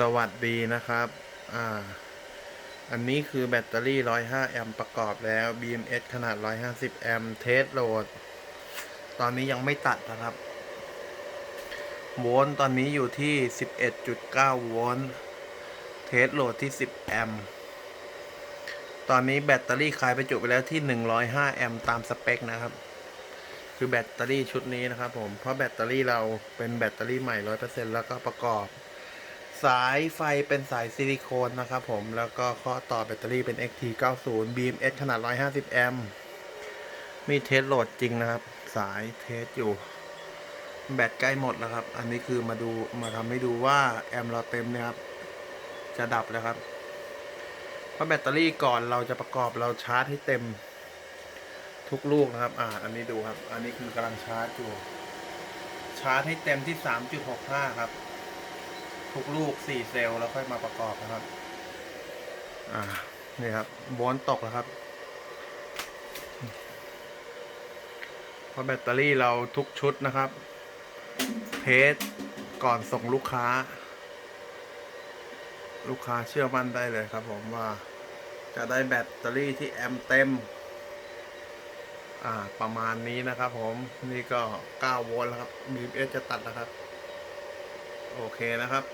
สวัสดีนะครับ อ่า อันนี้คือแบตเตอรี่ 105 แอมป์ประกอบแล้ว BMS ขนาด 150 แอมป์เทสโหลด ตอนนี้ยังไม่ตัดนะครับ โวลต์ตอนนี้อยู่ที่ 11.9 โวลต์ เทสโหลดที่ 10 แอมป์ ตอนนี้แบตเตอรี่คลายประจุไปแล้วที่ 105 แอมป์ตามสเปคนะครับ คือแบตเตอรี่ชุดนี้นะครับผม เพราะแบตเตอรี่เราเป็นแบตเตอรี่ใหม่ 100%แล้วก็ประกอบ สายไฟเป็นสายซิลิโคนนะครับผม แล้วก็ข้อต่อแบตเตอรี่เป็น XT90 BMS ขนาด 150 แอมป์ มีเทสโหลดจริงนะครับ สายเทสอยู่ แบตใกล้หมดแล้วครับ อันนี้คือมาดูมาทำให้ดูว่าแอมป์เราเต็มนี่ยครับ จะดับแล้วครับ เพราะแบตเตอรี่ก่อนเราจะประกอบเราชาร์จให้เต็ม ทุกลูกนะครับ อ่า อันนี้ดูครับ อันนี้คือกำลังชาร์จอยู่ ชาร์จให้เต็มที่ 3.65 ครับ ทุกลูก4เซลล์แล้วค่อยมาประกอบนะครับ อ่า นี่ครับโวลตกแล้วครับ เพราะแบตเตอรี่เราทุกชุดนะครับ เทสก่อนส่งลูกค้า ลูกค้าเชื่อมั่นได้เลยครับผมว่าจะได้แบตเตอรี่ที่แอมเต็ม อ่า ประมาณนี้นะครับผม นี่ก็ 9 โวลต์แล้วครับ BMS จะตัดแล้วครับ โอเคนะครับ